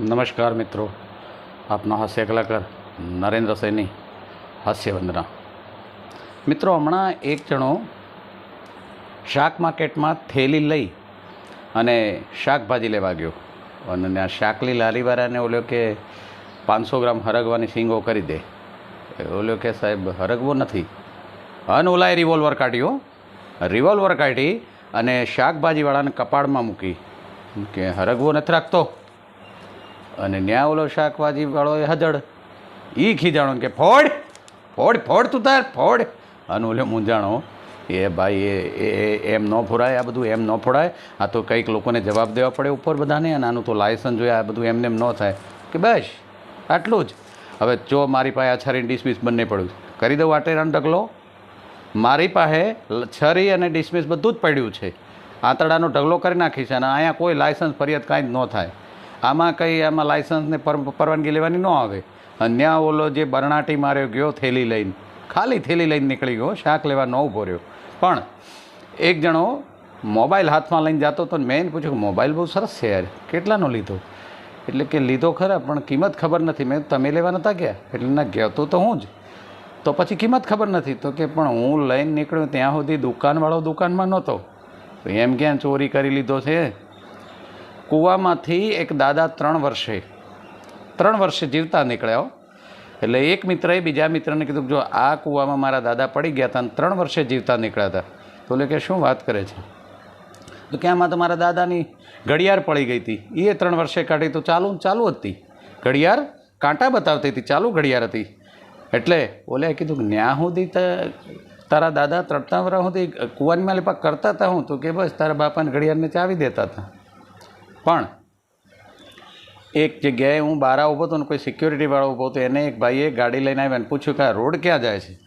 નમસ્કાર મિત્રો. આપનો હાસ્ય કલાકાર નરેન્દ્ર સૈની, હાસ્ય વંદના. મિત્રો, હમણાં એક જણો શાક માર્કેટમાં થેલી લઈ અને શાકભાજી લેવા ગયો. અને ત્યાં શાકલી લારીવાળાને ઓલ્યો કે પાંચસો ગ્રામ હરગવાની સિંગો કરી દે. ઓલ્યો કે સાહેબ, હરગવો નથી. અને ઓલાએ રિવોલ્વર કાઢ્યો. રિવોલ્વર કાઢી અને શાકભાજીવાળાને કપાળમાં મૂકી. કે હરગવો નથી રાખતો. અને ન્યા ઓલો શાકભાજી વાળો એ ખીજાણો કે ફોડ ફોડ ફોડ તું તાર, ફોડ. અને ઓલે મૂંઝાણો, એ ભાઈ, એ એમ ન ફોડાય, આ બધું એમ ન ફોડાય. આ તો કંઈક લોકોને જવાબ દેવા પડે ઉપર બધાને અને આનું તો લાયસન્સ જોઈએ, આ બધું એમને એમ ન થાય. કે બસ, આટલું જ. હવે જો મારી પાસે આ છરી ડિસમિસ બંને પડ્યું કરી દઉં આટેરાનો ઢગલો? મારી પાસે છરી અને ડિસમિસ બધું જ પડ્યું છે. આંતરડાનો ઢગલો કરી નાખીશ અને અહીંયા કોઈ લાયસન્સ ફરિયાદ કાંઈ જ ન થાય. આમાં કંઈ આમાં લાઇસન્સને પર, પરવાનગી લેવાની ન આવે. અને ત્યાં ઓલો જે બરણાટી માર્યો ગયો થેલી લઈને, ખાલી થેલી લઈને નીકળી ગયો, શાક લેવા ન ઊભો રહ્યો. પણ એક જણો મોબાઈલ હાથમાં લઈને જતો ને મેં પૂછ્યું મોબાઈલ બહુ સરસ છે યાર, કેટલાનો લીધો? એટલે કે લીધો ખરા, પણ કિંમત ખબર નથી. મેં તમે લેવા નહોતા ગયા? એટલે ના ગયો તો તો હું જ. તો પછી કિંમત ખબર નથી. તો કે પણ હું લઈને નીકળ્યો ત્યાં સુધી દુકાનવાળો દુકાનમાં નહોતો. તો એમ ક્યાં ચોરી કરી લીધો છે? કૂવામાંથી એક દાદા ત્રણ વર્ષે ત્રણ વર્ષે જીવતા નીકળ્યા એટલે એક મિત્રએ બીજા મિત્રને કીધું જો આ કૂવામાં મારા દાદા પડી ગયા હતા અને ત્રણ વર્ષે જીવતા નીકળ્યા હતા. તો કે શું વાત કરે છે? તો કે આમાં તો મારા દાદાની ઘડિયાળ પડી ગઈ હતી. એ ત્રણ વર્ષે કાઢી તો ચાલુ ચાલુ હતી. ઘડિયાળ કાંટા બતાવતી હતી, ચાલુ ઘડિયાળ હતી. એટલે ઓલે કીધું કે ન્યા સુધી તારા દાદા ત્રણ વર્ષ સુધી કુવાની માલિપા કરતા હતા હું. તો કે બસ તારા બાપાને ઘડિયાળને ચાવી દેતા હતા પણ એક જગ્યાએ હું બહાર ઊભો હતો ને કોઈ સિક્યોરિટીવાળો ઊભો હતો, એને એક ભાઈએ ગાડી લઈને આવ્યા અને પૂછ્યું કે આ રોડ ક્યાં જાય છે?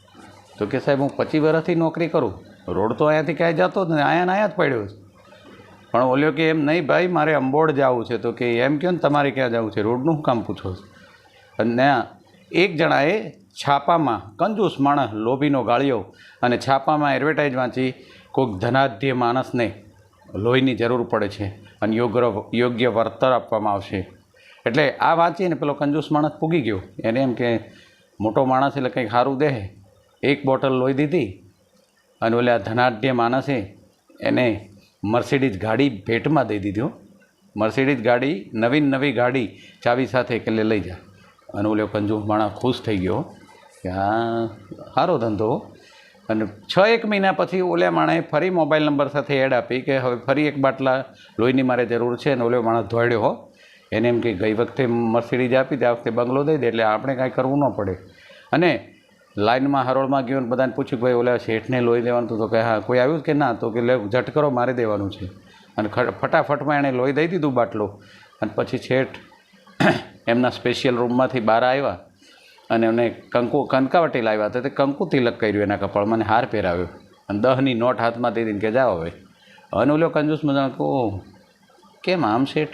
તો કે સાહેબ, હું પચીસ વર્ષથી નોકરી કરું. રોડ તો અહીંયાથી ક્યાંય જતો જ ને અહીંયા ને અહીંયા જ પડ્યો છે. પણ ઓલ્યો કે એમ નહીં, ભાઈ, મારે અંબોડ જવું છે. તો કે, એમ કહો ને તમારે ક્યાં જવું છે? રોડનું શું કામ પૂછો છો? અને એક જણાએ છાપામાં, કંજૂસ માણસ લોભીનો ગાળ્યો. અને છાપામાં એડવર્ટાઇઝ વાંચી કોઈક ધનાઢ્ય માણસને લોહીની જરૂર પડે છે. અને યોગ્ય યોગ્ય વળતર આપવામાં આવશે. એટલે આ વાંચીને પેલો કંજૂસ માણસ પૂગી ગયો. એને એમ કે, મોટો માણસ એટલે કંઈક સારું દે. એક બોટલ લોહી દીધી અને ઓલા ધનાઢ્ય માણસે એને મર્સિડીઝ ગાડી ભેટમાં દઈ દીધો મર્સિડીઝ ગાડી, નવીન નવી ગાડી ચાવી સાથે કે લઈ જા. અને ઓલો કંજૂસ માણસ ખુશ થઈ ગયો કે આ સારો ધંધો. અને છ એક મહિના પછી ઓલ્યા માણે ફરી મોબાઈલ નંબર સાથે એડ આપી કે હવે ફરી એક બાટલા લોહીની મારે જરૂર છે અને ઓલો માણસ ધોડ્યો હો. એને એમ કે ગઈ વખતે મર્સિડીઝ આપી તે આ વખતે બંગલો દઈ દે, એટલે આપણે કાંઈ કરવું ન પડે. અને લાઇનમાં હરોળમાં ગયો ને બધાને પૂછ્યું ભાઈ ઓલા શેઠને લોહી દેવાનું હતું તો કે હા, કોઈ આવ્યું કે ના? તો કે લે, ઝટ કરો, મારે દેવાનું છે. અને ફટાફટમાં એણે લોહી દઈ દીધું બાટલો. અને પછી શેઠ એમના સ્પેશિયલ રૂમમાંથી બહાર આવ્યા. અને એમને કંકુ કંકાવટી લાવ્યા હતા, તે કંકુ તિલક કર્યું એના કપાળમાં અને હાર પહેરાવ્યો. અને દહની નોટ હાથમાં દીધી કે, જાઓ હવે. અને ઓલો કંજૂસ મજા કહો કેમ આમ શેઠ?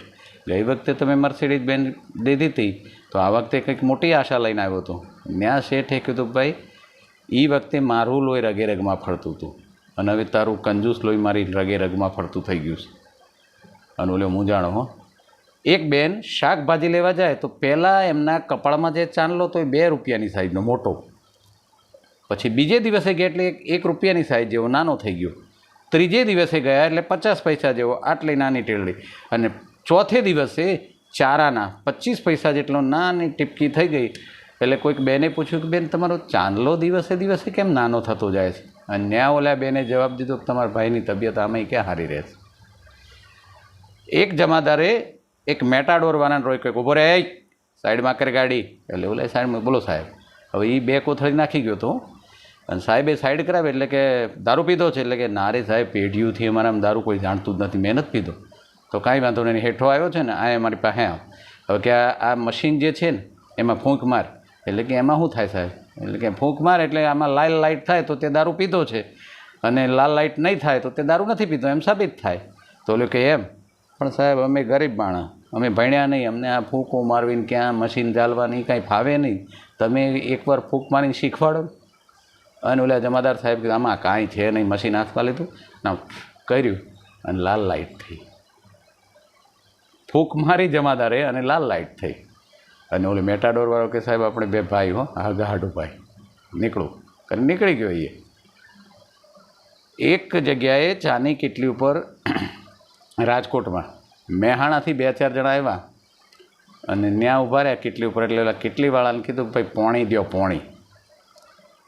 ગઈ વખતે તમે મર્સિડીઝ બેન દીધી હતી તો આ વખતે કંઈક મોટી આશા લઈને આવ્યો હતો. ત્યાં શેઠે કીધું ભાઈ એ વખતે મારું લોહી રગે રગમાં ફરતું હતું, અને હવે તારું કંજૂસ લોહી મારી રગે રગમાં ફરતું થઈ ગયું છે. અને ઓલો જાણો હો. એક બેન શાકભાજી લેવા જાય તો પહેલાં એમના કપાળમાં જે ચાંદલો તો એ બે રૂપિયાની સાઈઝનો, મોટો. પછી બીજે દિવસે ગયા એટલે એક રૂપિયાની સાઈઝ જેવો, નાનો થઈ ગયો. ત્રીજે દિવસે ગયા એટલે પચાસ પૈસા જેવો, આટલી નાની ટેલડી અને ચોથે દિવસે ચારાના, પચીસ પૈસા જેટલો નાની ટીપકી થઈ ગઈ. એટલે કોઈક બેને પૂછ્યું કે, બેન, તમારો ચાંદલો દિવસે દિવસે કેમ નાનો થતો જાય છે? અને ન્યા ઓલા બેને જવાબ દીધો કે, તમારા ભાઈની તબિયત આમાં ક્યાં સારી રહે છે? એક જમાદારે એક મેટાડોર વાળાને રોય કે ઊભો સાઈડમાં કરે ગાડી. એટલે ઓલા સાઈડમાં બોલો સાહેબ. હવે એ બે કોથળી નાખી ગયો તો, અને સાહેબે સાઈડ કરાવે એટલે કે દારૂ પીધો છે, એટલે કે, ના રે સાહેબ, પેઢીઓથી અમારામાં દારૂ કોઈ જાણતું જ નથી, મહેનત પીધો. તો કાંઈ વાંધો નહીં હેઠો આવ્યો છે ને, આ અમારી પાસે આવ. હવે કે આ આ મશીન જે છે ને, એમાં ફૂંક માર. એટલે કે, એમાં શું થાય સાહેબ? એટલે કે, ફૂંક માર, એટલે આમાં લાલ લાઇટ થાય તો તે દારૂ પીધો છે. અને લાલ લાઇટ નહીં થાય તો તે દારૂ નથી પીધો, એમ સાબિત થાય. તો ઓલું કે, એમ. પણ સાહેબ, અમે ગરીબ માણસ. અમે ભણ્યા નહીં, અમને આ ફૂંકો મારવીને ક્યાં મશીન ચાલવાની કાંઈ ફાવે નહીં. તમે એકવાર ફૂંક મારીને શીખવાડો. અને ઓલા જમાદાર સાહેબ કીધું, આમાં કાંઈ છે નહીં, મશીન હાથમાં લીધું. ના, કર્યું. અને લાલ લાઇટ થઈ. ફૂંક મારી જમાદારે અને લાલ લાઇટ થઈ. અને ઓલી મેટાડોરવાળો કે, સાહેબ, આપણે બે ભાઈ હો હા હાડું ભાઈ. નીકળું. કરી નીકળી ગયો એ. એક જગ્યાએ ચાની કેટલી ઉપર રાજકોટમાં મેહાણાથી બે ચાર જણા આવ્યા અને ત્યાં ઊભા રહ્યા કિટલી ઉપર એટલે ઓલા કિટલીવાળાને કીધું ભાઈ, પોણી દ્યો પોણી.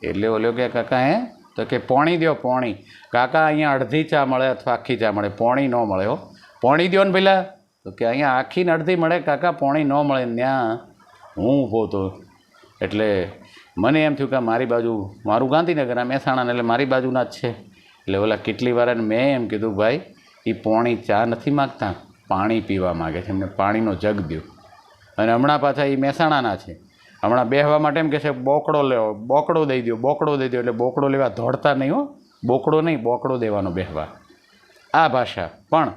એટલે ઓલો કે, કાકા, હે? તો કે, પોણી દ્યો પોણી. કાકા, અહીંયા અડધી ચા મળે અથવા આખી ચા મળે. પોણી ન મળે હો. પોણી દ્યો ને પેલા તો કે, અહીંયા આખી ને અડધી મળે. કાકા, પોણી ન મળે. ત્યાં હું ઊભો હતો. એટલે મને એમ થયું કે મારી બાજુ, મારું ગાંધીનગર, આ મહેસાણાને એટલે મારી બાજુના જ છે. એટલે ઓલા કેટલી વાર મેં એમ કીધું, ભાઈ એ પોણી ચા નથી માગતા. પાણી પીવા માગે છે, એમને પાણીનો જગ દો અને હમણાં પાછા એ મહેસાણાના છે. હમણાં બેહવા માટે એમ કહે છે, બોકડો લેવો, બોકડો દઈ દો બોકડો દઈ દો એટલે બોકડો લેવા દોડતા નહીં હો. બોકડો નહીં, બોકડો દેવાનો બેહવા. આ ભાષા. પણ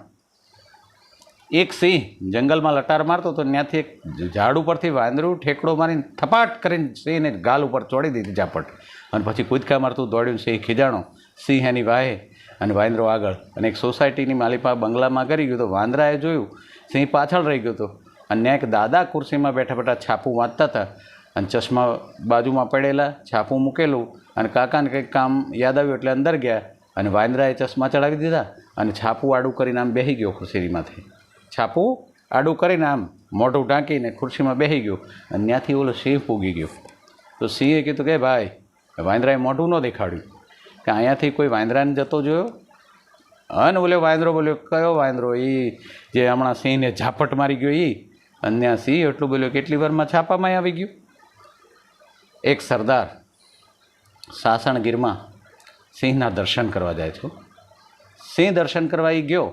એક સિંહ જંગલમાં લટાર મારતો તો ત્યાંથી એક ઝાડ ઉપરથી વાંદરું ઠેકડો મારીને થપાટ કરીને સિંહને ગાલ ઉપર ચોડી દીધી ઝાપટ. અને પછી કૂદકા મારતું દોડ્યું સિંહ ખીજાણો. સિંહ એની વાહે અને વાંદરો આગળ. અને એક સોસાયટીની માલિપા બંગલામાં કરી ગયું તો વાંદરાએ જોયું. સિંહ પાછળ રહી ગયો હતો અને ત્યાં એક દાદા ખુરશીમાં બેઠા બેઠા છાપું વાંચતા હતા. અને ચશ્મા બાજુમાં પડેલા, છાપું મૂકેલું અને કાકાને કંઈક કામ યાદ આવ્યું એટલે અંદર ગયા. અને વાંદરાએ ચશ્મા ચડાવી દીધા અને છાપું આડું કરીને આમ બેસી ગયો ખુરશીમાંથી. છાપું આડું કરીને આમ મોઢું ઢાંકીને ખુરશીમાં બેસી ગયો અને ત્યાંથી ઓલો સિંહ પૂગી ગયો. તો સિંહે કીધું કે ભાઈ, વાંદરાએ મોઢું ન દેખાડ્યું. કે અહીંયાથી કોઈ વાંદરાને જતો જોયો? અને બોલ્યો વાંદરો બોલ્યો, કયો વાંદરો? એ જે હમણાં સિંહને ઝાપટ મારી ગયો એ અને ત્યાં સિંહ એટલું બોલ્યો, કેટલી વારમાં છાપામાં આવી ગયું? એક સરદાર સાસણગીરમાં સિંહના દર્શન કરવા જાય છે સિંહ દર્શન કરવા એ ગયો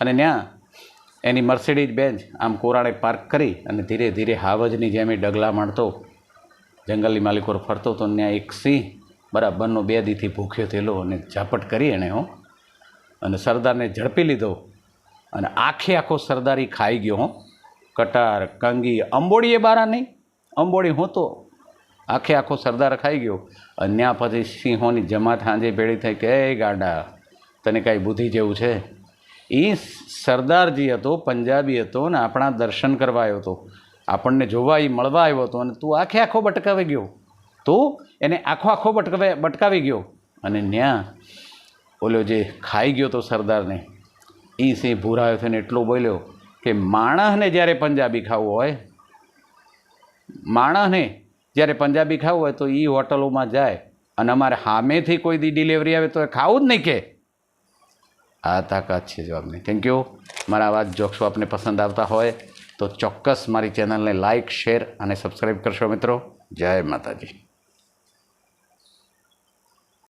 અને ત્યાં એની મર્સિડીઝ બેન્ચ આમ કોરાણે પાર્ક કરી અને ધીરે ધીરે હાવજની જેમ એ ડગલા માણતો, જંગલની માલિકોર ફરતો તો ત્યાં એક સિંહ બરાબરનો બે દીથી ભૂખ્યો થયેલો અને ઝાપટ કરી એણે, હો. અને સરદારને ઝડપી લીધો અને આખે આખો સરદારી ખાઈ ગયો, હો. કટાર, કંગી, અંબોડીએ બારા નહીં, અંબોડી હું તો. આખે આખો સરદાર ખાઈ ગયો અને ત્યાં પછી સિંહોની જમાત સાંજે ભેળી થઈ કે, એ ગાંડા, તને કાંઈ બુદ્ધિ જેવું છે? એ સરદારજી હતો, પંજાબી હતો ને આપણા દર્શન કરવા આવ્યો હતો. આપણને જોવા એ મળવા આવ્યો હતો અને તું આખે આખો બટકાવી ગયો. તું એને આખો આખો બટકાવે, બટકાવી ગયો. અને ત્યાં ઓલો જે ખાઈ ગયો તો સરદારને એ સિંહ ભૂરાયો થઈને એટલો બોલ્યો કે માણસને જ્યારે પંજાબી ખાવું હોય, માણસને જ્યારે પંજાબી ખાવું હોય તો એ હોટલોમાં જાય અને અમારે સામેથી કોઈ દી ડિલિવરી આવે તો એ ખાવું જ નહીં કે. આ તાકાત છે જવાબની. થેન્ક યુ મારા આવા જોક્સો આપને પસંદ આવતા હોય તો ચોક્કસ મારી ચેનલને લાઇક શેર અને સબસ્ક્રાઈબ કરશો મિત્રો. જય માતાજી.